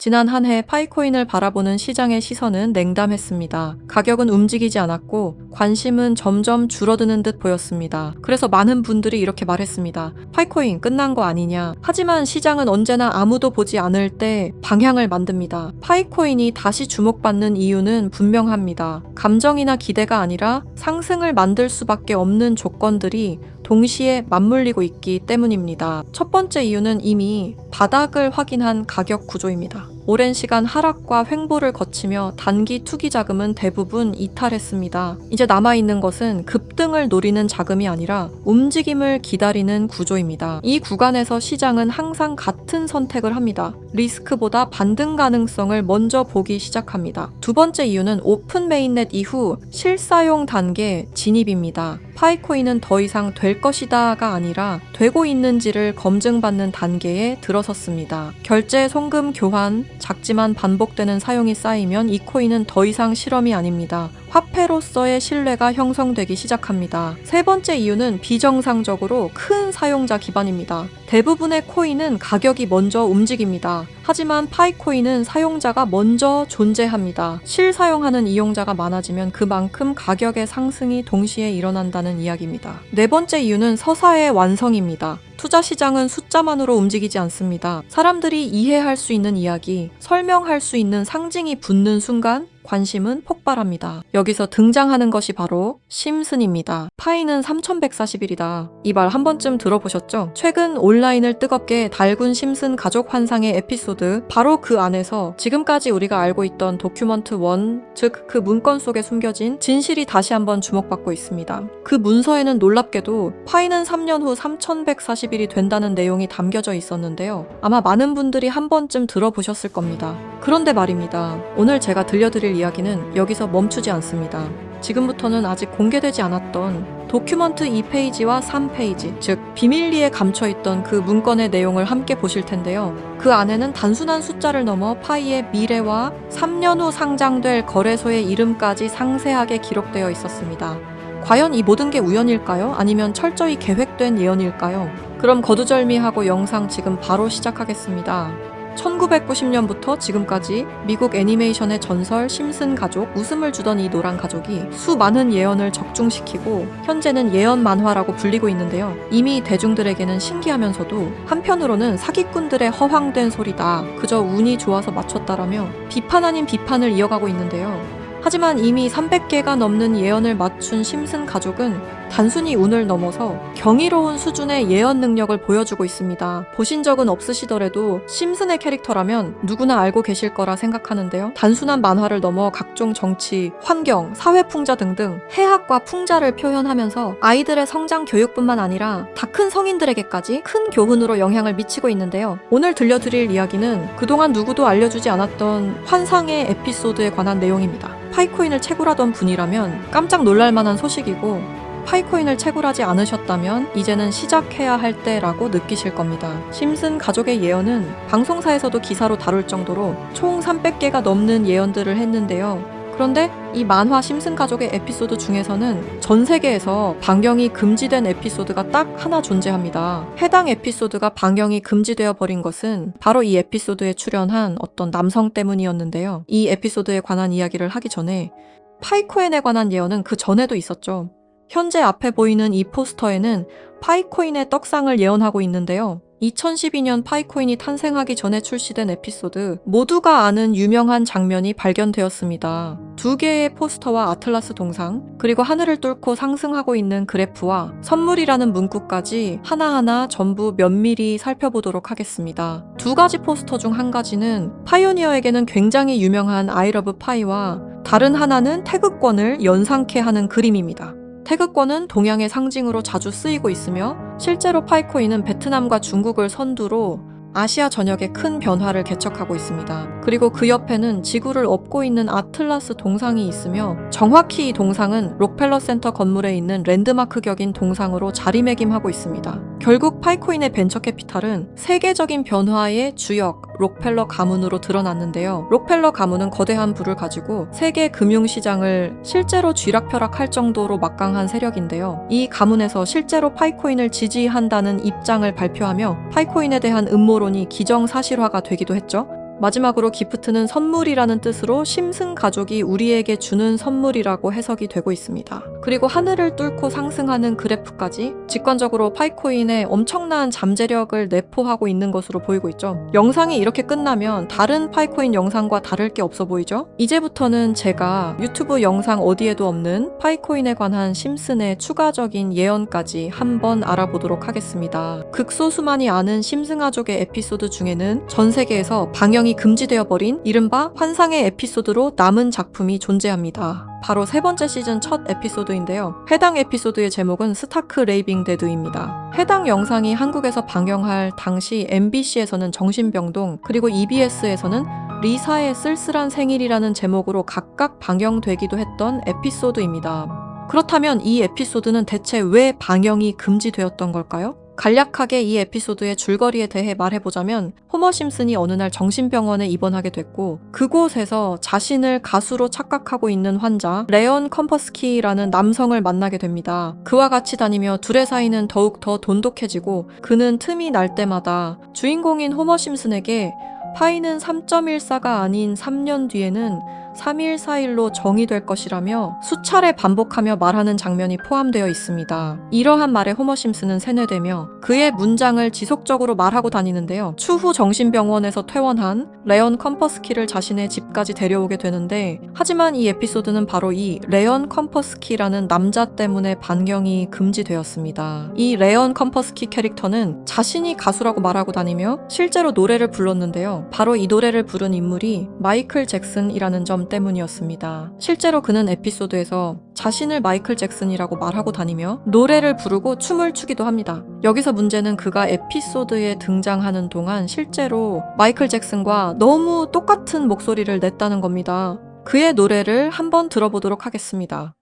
지난 한 해 파이코인을 바라보는 시장의 시선은 냉담했습니다. 가격은 움직이지 않았고 관심은 점점 줄어드는 듯 보였습니다. 그래서 많은 분들이 이렇게 말했습니다. 파이코인 끝난 거 아니냐. 하지만 시장은 언제나 아무도 보지 않을 때 방향을 만듭니다. 파이코인이 다시 주목받는 이유는 분명합니다. 감정이나 기대가 아니라 상승을 만들 수밖에 없는 조건들이 동시에 맞물리고 있기 때문입니다. 첫 번째 이유는 이미 바닥을 확인한 가격 구조입니다. 오랜 시간 하락과 횡보를 거치며 단기 투기 자금은 대부분 이탈했습니다. 이제 남아있는 것은 급등을 노리는 자금이 아니라 움직임을 기다리는 구조입니다. 이 구간에서 시장은 항상 같은 선택을 합니다. 리스크보다 반등 가능성을 먼저 보기 시작합니다. 두 번째 이유는 오픈 메인넷 이후 실사용 단계 진입입니다. 파이코인은 더 이상 될 것이다가 아니라 되고 있는지를 검증받는 단계에 들어섰습니다. 결제, 송금, 교환, 작지만 반복되는 사용이 쌓이면 이 코인은 더 이상 실험이 아닙니다. 화폐로서의 신뢰가 형성되기 시작합니다. 세 번째 이유는 비정상적으로 큰 사용자 기반입니다. 대부분의 코인은 가격이 먼저 움직입니다. 하지만 파이코인은 사용자가 먼저 존재합니다. 실사용하는 이용자가 많아지면 그만큼 가격의 상승이 동시에 일어난다는 이야기입니다. 네 번째 이유는 서사의 완성입니다. 투자 시장은 숫자만으로 움직이지 않습니다. 사람들이 이해할 수 있는 이야기, 설명할 수 있는 상징이 붙는 순간 관심은 폭발합니다. 여기서 등장하는 것이 바로 심슨입니다. 파이는 3140일이다. 이 말 한 번쯤 들어보셨죠? 최근 온라인을 뜨겁게 달군 심슨 가족 환상의 에피소드 바로 그 안에서 지금까지 우리가 알고 있던 도큐먼트 1, 즉 그 문건 속에 숨겨진 진실이 다시 한번 주목받고 있습니다. 그 문서에는 놀랍게도 파이는 3년 후 3140일이 된다는 내용이 담겨져 있었는데요. 아마 많은 분들이 한 번쯤 들어보셨을 겁니다. 그런데 말입니다. 오늘 제가 들려드릴 이야기는 여기서 멈추지 않습니다. 지금부터는 아직 공개되지 않았던 도큐먼트 2페이지와 3페이지, 즉 비밀리에 감춰있던 그 문건의 내용을 함께 보실 텐데요. 그 안에는 단순한 숫자를 넘어 파이의 미래와 3년 후 상장될 거래소의 이름까지 상세하게 기록되어 있었습니다. 과연 이 모든 게 우연일까요? 아니면 철저히 계획된 예언일까요? 그럼 거두절미하고 영상 지금 바로 시작하겠습니다. 1990년부터 지금까지 미국 애니메이션의 전설 심슨 가족, 웃음을 주던 이 노란 가족이 수많은 예언을 적중시키고 현재는 예언 만화라고 불리고 있는데요. 이미 대중들에게는 신기하면서도 한편으로는 사기꾼들의 허황된 소리다. 그저 운이 좋아서 맞췄다라며 비판 아닌 비판을 이어가고 있는데요. 하지만 이미 300개가 넘는 예언을 맞춘 심슨 가족은 단순히 운을 넘어서 경이로운 수준의 예언 능력을 보여주고 있습니다. 보신 적은 없으시더라도 심슨의 캐릭터라면 누구나 알고 계실 거라 생각하는데요. 단순한 만화를 넘어 각종 정치, 환경, 사회 풍자 등등 해학과 풍자를 표현하면서 아이들의 성장 교육뿐만 아니라 다 큰 성인들에게까지 큰 교훈으로 영향을 미치고 있는데요. 오늘 들려드릴 이야기는 그동안 누구도 알려주지 않았던 환상의 에피소드에 관한 내용입니다. 파이코인을 채굴하던 분이라면 깜짝 놀랄 만한 소식이고 파이코인을 채굴하지 않으셨다면 이제는 시작해야 할 때라고 느끼실 겁니다. 심슨 가족의 예언은 방송사에서도 기사로 다룰 정도로 총 300개가 넘는 예언들을 했는데요. 그런데 이 만화 심슨 가족의 에피소드 중에서는 전 세계에서 방영이 금지된 에피소드가 딱 하나 존재합니다. 해당 에피소드가 방영이 금지되어 버린 것은 바로 이 에피소드에 출연한 어떤 남성 때문이었는데요. 이 에피소드에 관한 이야기를 하기 전에 파이코인에 관한 예언은 그 전에도 있었죠. 현재 앞에 보이는 이 포스터에는 파이코인의 떡상을 예언하고 있는데요. 2012년 파이코인이 탄생하기 전에 출시된 에피소드 모두가 아는 유명한 장면이 발견되었습니다. 두 개의 포스터와 아틀라스 동상 그리고 하늘을 뚫고 상승하고 있는 그래프와 선물이라는 문구까지 하나하나 전부 면밀히 살펴보도록 하겠습니다. 두 가지 포스터 중 한 가지는 파이오니어에게는 굉장히 유명한 아이러브 파이와 다른 하나는 태극권을 연상케 하는 그림입니다. 태극권은 동양의 상징으로 자주 쓰이고 있으며 실제로 파이코인은 베트남과 중국을 선두로 아시아 전역에 큰 변화를 개척하고 있습니다. 그리고 그 옆에는 지구를 업고 있는 아틀라스 동상이 있으며 정확히 이 동상은 록펠러 센터 건물에 있는 랜드마크 격인 동상으로 자리매김하고 있습니다. 결국 파이코인의 벤처 캐피탈은 세계적인 변화의 주역 록펠러 가문으로 드러났는데요. 록펠러 가문은 거대한 부를 가지고 세계 금융시장을 실제로 쥐락펴락할 정도로 막강한 세력인데요. 이 가문에서 실제로 파이코인을 지지한다는 입장을 발표하며 파이코인에 대한 음모론이 기정사실화가 되기도 했죠. 마지막으로 기프트는 선물이라는 뜻으로 심슨 가족이 우리에게 주는 선물이라고 해석이 되고 있습니다. 그리고 하늘을 뚫고 상승하는 그래프까지 직관적으로 파이코인의 엄청난 잠재력을 내포하고 있는 것으로 보이고 있죠. 영상이 이렇게 끝나면 다른 파이코인 영상과 다를 게 없어 보이죠? 이제부터는 제가 유튜브 영상 어디에도 없는 파이코인에 관한 심슨의 추가적인 예언까지 한번 알아보도록 하겠습니다. 극소수만이 아는 심슨가족의 에피소드 중에는 전 세계에서 방영 이 금지되어 버린 이른바 환상의 에피소드로 남은 작품이 존재합니다. 바로 세 번째 시즌 첫 에피소드인데요. 해당 에피소드의 제목은 스타크 레이빙 데드입니다. 해당 영상이 한국에서 방영할 당시 MBC에서는 정신병동, 그리고 EBS에서는 리사의 쓸쓸한 생일이라는 제목으로 각각 방영되기도 했던 에피소드입니다. 그렇다면 이 에피소드는 대체 왜 방영이 금지되었던 걸까요? 간략하게 이 에피소드의 줄거리에 대해 말해보자면 호머 심슨이 어느 날 정신병원에 입원하게 됐고 그곳에서 자신을 가수로 착각하고 있는 환자 레온 컴퍼스키라는 남성을 만나게 됩니다. 그와 같이 다니며 둘의 사이는 더욱 더 돈독해지고 그는 틈이 날 때마다 주인공인 호머 심슨에게 파이는 3.14가 아닌 3년 뒤에는 3.14일로 정의될 것이라며 수차례 반복하며 말하는 장면이 포함되어 있습니다. 이러한 말에 호머 심슨은 세뇌되며 그의 문장을 지속적으로 말하고 다니는데요. 추후 정신병원에서 퇴원한 레온 컴퍼스키를 자신의 집까지 데려오게 되는데 하지만 이 에피소드는 바로 이 레온 컴퍼스키라는 남자 때문에 반경이 금지되었습니다. 이 레온 컴퍼스키 캐릭터는 자신이 가수라고 말하고 다니며 실제로 노래를 불렀는데요. 바로 이 노래를 부른 인물이 마이클 잭슨이라는 점 때문이었습니다. 실제로 그는 에피소드에서 자신을 마이클 잭슨이라고 말하고 다니며 노래를 부르고 춤을 추기도 합니다. 여기서 문제는 그가 에피소드에 등장하는 동안 실제로 마이클 잭슨과 너무 똑같은 목소리를 냈다는 겁니다. 그의 노래를 한번 들어보도록 하겠습니다.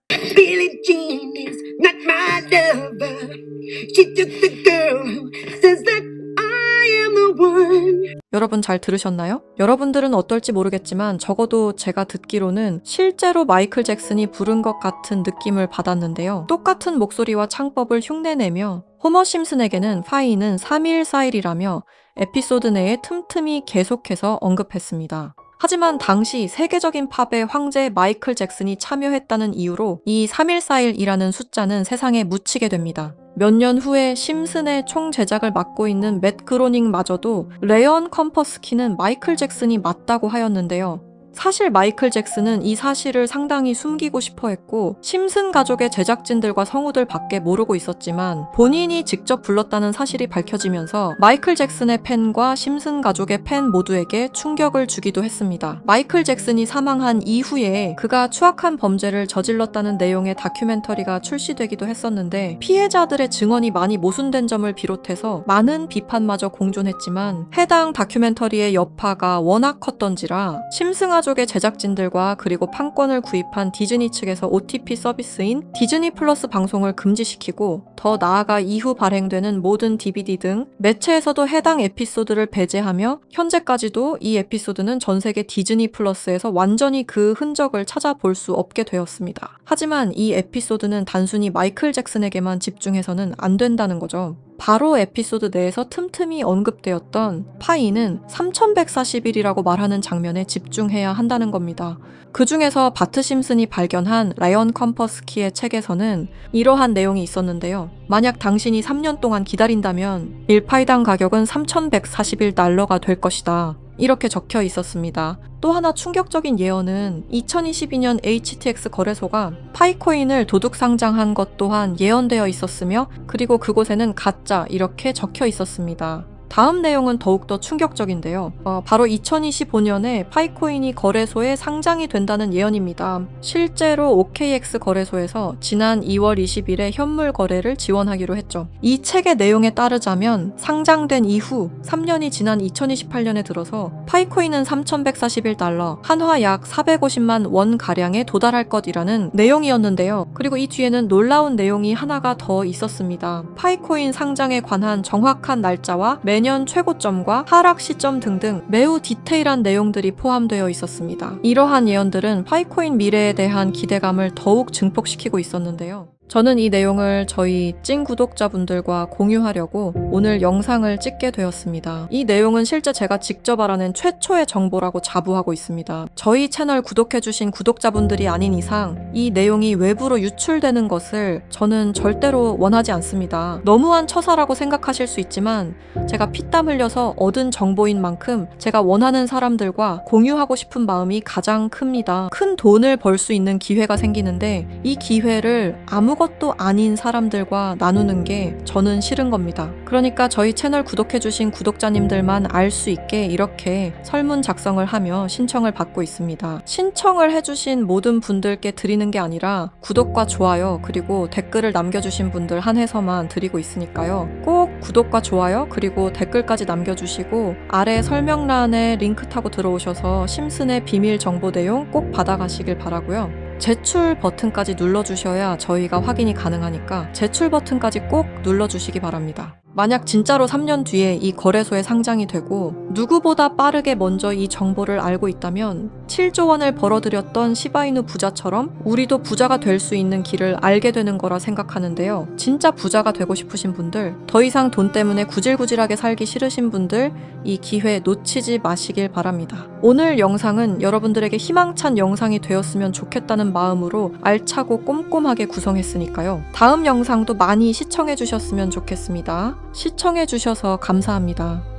She took the girl says that I am the one. 여러분 잘 들으셨나요? 여러분들은 어떨지 모르겠지만 적어도 제가 듣기로는 실제로 마이클 잭슨이 부른 것 같은 느낌을 받았는데요. 똑같은 목소리와 창법을 흉내내며 호머 심슨에게는 파이는 3.14일이라며 에피소드 내에 틈틈이 계속해서 언급했습니다. 하지만 당시 세계적인 팝의 황제 마이클 잭슨이 참여했다는 이유로 이 3.14일이라는 숫자는 세상에 묻히게 됩니다. 몇 년 후에 심슨의 총 제작을 맡고 있는 맷 그로닝마저도 레언 컴퍼스키는 마이클 잭슨이 맞다고 하였는데요. 사실 마이클 잭슨은 이 사실을 상당히 숨기고 싶어 했고 심슨 가족의 제작진들과 성우들 밖에 모르고 있었지만 본인이 직접 불렀다는 사실이 밝혀지면서 마이클 잭슨의 팬과 심슨 가족의 팬 모두에게 충격을 주기도 했습니다. 마이클 잭슨이 사망한 이후에 그가 추악한 범죄를 저질렀다는 내용의 다큐멘터리가 출시되기도 했었는데 피해자들의 증언이 많이 모순된 점을 비롯해서 많은 비판마저 공존했지만 해당 다큐멘터리의 여파가 워낙 컸던지라 심슨 가족의 제작진들과 그리고 판권을 구입한 디즈니 측에서 OTP 서비스인 디즈니 플러스 방송을 금지시키고 더 나아가 이후 발행되는 모든 DVD 등 매체에서도 해당 에피소드를 배제하며 현재까지도 이 에피소드는 전 세계 디즈니 플러스에서 완전히 그 흔적을 찾아볼 수 없게 되었습니다. 하지만 이 에피소드는 단순히 마이클 잭슨에게만 집중해서는 안 된다는 거죠. 바로 에피소드 내에서 틈틈이 언급되었던 파이는 3140일이라고 말하는 장면에 집중해야 한다는 겁니다. 그 중에서 바트 심슨이 발견한 라이언 컴퍼스키의 책에서는 이러한 내용이 있었는데요. 만약 당신이 3년 동안 기다린다면 1파이당 가격은 3141달러가 될 것이다. 이렇게 적혀 있었습니다. 또 하나 충격적인 예언은 2022년 HTX 거래소가 파이코인을 도둑 상장한 것 또한 예언되어 있었으며 그리고 그곳에는 가짜 이렇게 적혀 있었습니다. 다음 내용은 더욱더 충격적인데요. 어, 바로 2025년에 파이코인이 거래소에 상장이 된다는 예언입니다. 실제로 OKX 거래소에서 지난 2월 20일에 현물 거래를 지원하기로 했죠. 이 책의 내용에 따르자면 상장된 이후 3년이 지난 2028년에 들어서 파이코인은 3,141달러, 한화 약 450만 원 가량에 도달할 것이라는 내용이었는데요. 그리고 이 뒤에는 놀라운 내용이 하나가 더 있었습니다. 파이코인 상장에 관한 정확한 날짜와 매년 최고점과 하락 시점 등등 매우 디테일한 내용들이 포함되어 있었습니다. 이러한 예언들은 파이코인 미래에 대한 기대감을 더욱 증폭시키고 있었는데요. 저는 이 내용을 저희 찐 구독자분들과 공유하려고 오늘 영상을 찍게 되었습니다. 이 내용은 실제 제가 직접 알아낸 최초의 정보라고 자부하고 있습니다. 저희 채널 구독해주신 구독자분들이 아닌 이상 이 내용이 외부로 유출되는 것을 저는 절대로 원하지 않습니다. 너무한 처사라고 생각하실 수 있지만 제가 피땀 흘려서 얻은 정보인 만큼 제가 원하는 사람들과 공유하고 싶은 마음이 가장 큽니다. 큰 돈을 벌 수 있는 기회가 생기는데 이 기회를 아무것도 아닌 사람들과 나누는 게 저는 싫은 겁니다. 그러니까 저희 채널 구독해주신 구독자님들만 알 수 있게 이렇게 설문 작성을 하며 신청을 받고 있습니다. 신청을 해주신 모든 분들께 드리는 게 아니라 구독과 좋아요 그리고 댓글을 남겨주신 분들 한해서만 드리고 있으니까요. 꼭 구독과 좋아요 그리고 댓글까지 남겨주시고 아래 설명란에 링크 타고 들어오셔서 심슨의 비밀 정보 내용 꼭 받아가시길 바라고요. 제출 버튼까지 눌러주셔야 저희가 확인이 가능하니까 제출 버튼까지 꼭 눌러주시기 바랍니다. 만약 진짜로 3년 뒤에 이 거래소에 상장이 되고 누구보다 빠르게 먼저 이 정보를 알고 있다면 7조 원을 벌어들였던 시바이누 부자처럼 우리도 부자가 될 수 있는 길을 알게 되는 거라 생각하는데요. 진짜 부자가 되고 싶으신 분들, 더 이상 돈 때문에 구질구질하게 살기 싫으신 분들 이 기회 놓치지 마시길 바랍니다. 오늘 영상은 여러분들에게 희망찬 영상이 되었으면 좋겠다는 마음으로 알차고 꼼꼼하게 구성했으니까요. 다음 영상도 많이 시청해 주셨으면 좋겠습니다. 시청해 주셔서 감사합니다.